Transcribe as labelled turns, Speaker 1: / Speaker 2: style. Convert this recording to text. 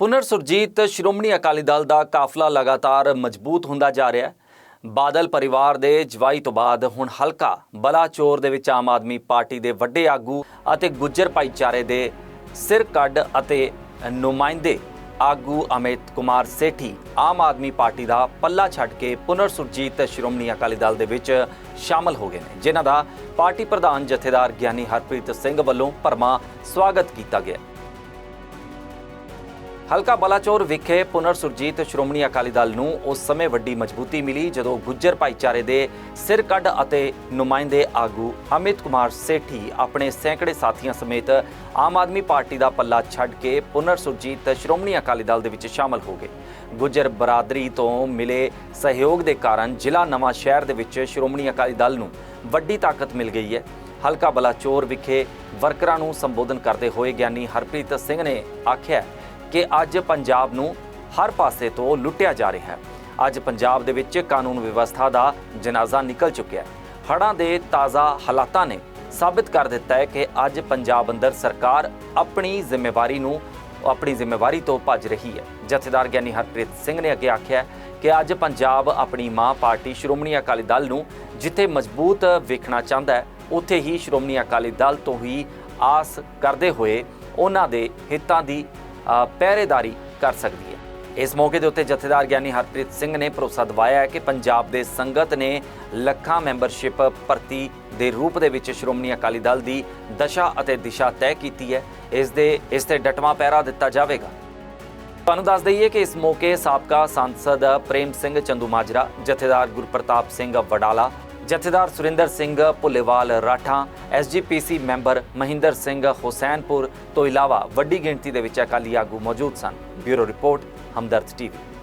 Speaker 1: ਪੁਨਰ ਸੁਰਜੀਤ ਸ਼੍ਰੋਮਣੀ ਅਕਾਲੀ ਦਲ ਦਾ ਕਾਫਲਾ ਲਗਾਤਾਰ ਮਜ਼ਬੂਤ ਹੁੰਦਾ ਜਾ ਰਿਹਾ ਹੈ। ਬਾਦਲ ਪਰਿਵਾਰ ਦੇ ਜਵਾਈ ਤੋਂ ਬਾਅਦ ਹੁਣ ਹਲਕਾ ਬਲਾਚੌਰ ਦੇ ਵਿੱਚ ਆਮ ਆਦਮੀ ਪਾਰਟੀ ਦੇ ਵੱਡੇ ਆਗੂ ਅਤੇ ਗੁੱਜਰ ਭਾਈਚਾਰੇ ਦੇ ਸਿਰ ਕੱਢ ਅਤੇ ਨੁਮਾਇੰਦੇ ਆਗੂ ਅਮਿਤ ਕੁਮਾਰ ਸੇਠੀ ਆਮ ਆਦਮੀ ਪਾਰਟੀ ਦਾ ਪੱਲਾ ਛੱਡ ਕੇ ਪੁਨਰ ਸੁਰਜੀਤ ਸ਼੍ਰੋਮਣੀ ਅਕਾਲੀ ਦਲ ਦੇ ਵਿੱਚ ਸ਼ਾਮਲ ਹੋ ਗਏ ਨੇ, ਜਿਨ੍ਹਾਂ ਦਾ ਪਾਰਟੀ ਪ੍ਰਧਾਨ ਜਥੇਦਾਰ ਗਿਆਨੀ ਹਰਪ੍ਰੀਤ ਸਿੰਘ ਵੱਲੋਂ ਭਰਮਾ ਸਵਾਗਤ ਕੀਤਾ ਗਿਆ ਹਲਕਾ ਬਲਾਚੌਰ ਵਿਖੇ ਪੁਨਰ ਸੁਰਜੀਤ ਸ਼੍ਰੋਮਣੀ ਅਕਾਲੀ ਦਲ ਨੂੰ ਉਸ ਸਮੇਂ ਵੱਡੀ ਮਜ਼ਬੂਤੀ ਮਿਲੀ ਜਦੋਂ ਗੁੱਜਰ ਭਾਈਚਾਰੇ ਦੇ ਸਿਰ ਕੱਢ ਅਤੇ ਨੁਮਾਇੰਦੇ ਆਗੂ ਅਮਿਤ ਕੁਮਾਰ ਸੇਠੀ ਆਪਣੇ ਸੈਂਕੜੇ ਸਾਥੀਆਂ ਸਮੇਤ ਆਮ ਆਦਮੀ ਪਾਰਟੀ ਦਾ ਪੱਲਾ ਛੱਡ ਕੇ ਪੁਨਰ ਸੁਰਜੀਤ ਸ਼੍ਰੋਮਣੀ ਅਕਾਲੀ ਦਲ ਦੇ ਵਿੱਚ ਸ਼ਾਮਲ ਹੋ ਗਏ। ਗੁੱਜਰ ਬਰਾਦਰੀ ਤੋਂ ਮਿਲੇ ਸਹਿਯੋਗ ਦੇ ਕਾਰਨ ਜ਼ਿਲ੍ਹਾ ਨਵਾਂ ਸ਼ਹਿਰ ਦੇ ਵਿੱਚ ਸ਼੍ਰੋਮਣੀ ਅਕਾਲੀ ਦਲ ਨੂੰ ਵੱਡੀ ਤਾਕਤ ਮਿਲ ਗਈ ਹੈ। ਹਲਕਾ ਬਲਾਚੌਰ ਵਿਖੇ ਵਰਕਰਾਂ ਨੂੰ ਸੰਬੋਧਨ ਕਰਦੇ ਹੋਏ ਗਿਆਨੀ ਹਰਪ੍ਰੀਤ ਸਿੰਘ ਨੇ ਆਖਿਆ ਕਿ ਅੱਜ ਪੰਜਾਬ ਨੂੰ ਹਰ ਪਾਸੇ ਤੋਂ ਲੁੱਟਿਆ ਜਾ ਰਿਹਾ ਹੈ। ਅੱਜ ਪੰਜਾਬ ਦੇ ਵਿੱਚ ਕਾਨੂੰਨ ਵਿਵਸਥਾ ਦਾ ਜਨਾਜ਼ਾ ਨਿਕਲ ਚੁੱਕਿਆ ਹੈ। ਹੜ੍ਹਾਂ ਦੇ ਤਾਜ਼ਾ ਹਾਲਾਤਾਂ ਨੇ ਸਾਬਿਤ ਕਰ ਦਿੱਤਾ ਹੈ ਕਿ ਅੱਜ ਪੰਜਾਬ ਅੰਦਰ ਸਰਕਾਰ ਆਪਣੀ ਜ਼ਿੰਮੇਵਾਰੀ ਨੂੰ, ਆਪਣੀ ਜ਼ਿੰਮੇਵਾਰੀ ਤੋਂ ਭੱਜ ਰਹੀ ਹੈ। ਜਥੇਦਾਰ ਗਿਆਨੀ ਹਰਪ੍ਰੀਤ ਸਿੰਘ ਨੇ ਅੱਗੇ ਆਖਿਆ ਕਿ ਅੱਜ ਪੰਜਾਬ ਆਪਣੀ ਮਾਂ ਪਾਰਟੀ ਸ਼੍ਰੋਮਣੀ ਅਕਾਲੀ ਦਲ ਨੂੰ ਜਿੱਥੇ ਮਜ਼ਬੂਤ ਵੇਖਣਾ ਚਾਹੁੰਦਾ ਹੈ, ਉੱਥੇ ਹੀ ਸ਼੍ਰੋਮਣੀ ਅਕਾਲੀ ਦਲ ਤੋਂ ਹੀ ਆਸ ਕਰਦੇ ਹੋਏ ਉਹਨਾਂ ਦੇ ਹਿੱਤਾਂ ਦੀ ਪਹਿਰੇਦਾਰੀ ਕਰ ਸਕਦੀ ਹੈ। ਇਸ ਮੌਕੇ ਦੇ ਉੱਤੇ ਜਥੇਦਾਰ ਗਿਆਨੀ ਹਰਪ੍ਰੀਤ ਸਿੰਘ ਨੇ ਭਰੋਸਾ ਦਿਵਾਇਆ ਹੈ ਕਿ ਪੰਜਾਬ ਦੇ ਸੰਗਤ ਨੇ ਲੱਖਾਂ ਮੈਂਬਰਸ਼ਿਪ ਭਰਤੀ ਦੇ ਰੂਪ ਦੇ ਵਿੱਚ ਸ਼੍ਰੋਮਣੀ ਅਕਾਲੀ ਦਲ ਦੀ ਦਸ਼ਾ ਅਤੇ ਦਿਸ਼ਾ ਤੈਅ ਕੀਤੀ ਹੈ। ਇਸ ਦੇ, ਇਸ ਤੇ ਡਟਵਾ ਪਹਿਰਾ ਦਿੱਤਾ ਜਾਵੇਗਾ। ਤੁਹਾਨੂੰ ਦੱਸ ਦਈਏ ਕਿ ਇਸ ਮੌਕੇ ਸਾਬਕਾ ਸੰਸਦ ਪ੍ਰੇਮ ਸਿੰਘ ਚੰਦੂਮਾਜਰਾ, ਜਥੇਦਾਰ ਗੁਰਪ੍ਰਤਾਪ ਸਿੰਘ ਵਡਾਲਾ ਜਥੇਦਾਰ ਸੁਰਿੰਦਰ ਸਿੰਘ ਭੁੱਲੇਵਾਲ ਰਾਠਾਂ, ਐਸਜੀਪੀਸੀ ਮੈਂਬਰ ਮਹਿੰਦਰ ਸਿੰਘ ਹੁਸੈਨਪੁਰ ਤੋਂ ਇਲਾਵਾ ਵੱਡੀ ਗਿਣਤੀ ਦੇ ਵਿੱਚ ਅਕਾਲੀ ਆਗੂ ਮੌਜੂਦ ਸਨ। Bureau report, Hamdard TV.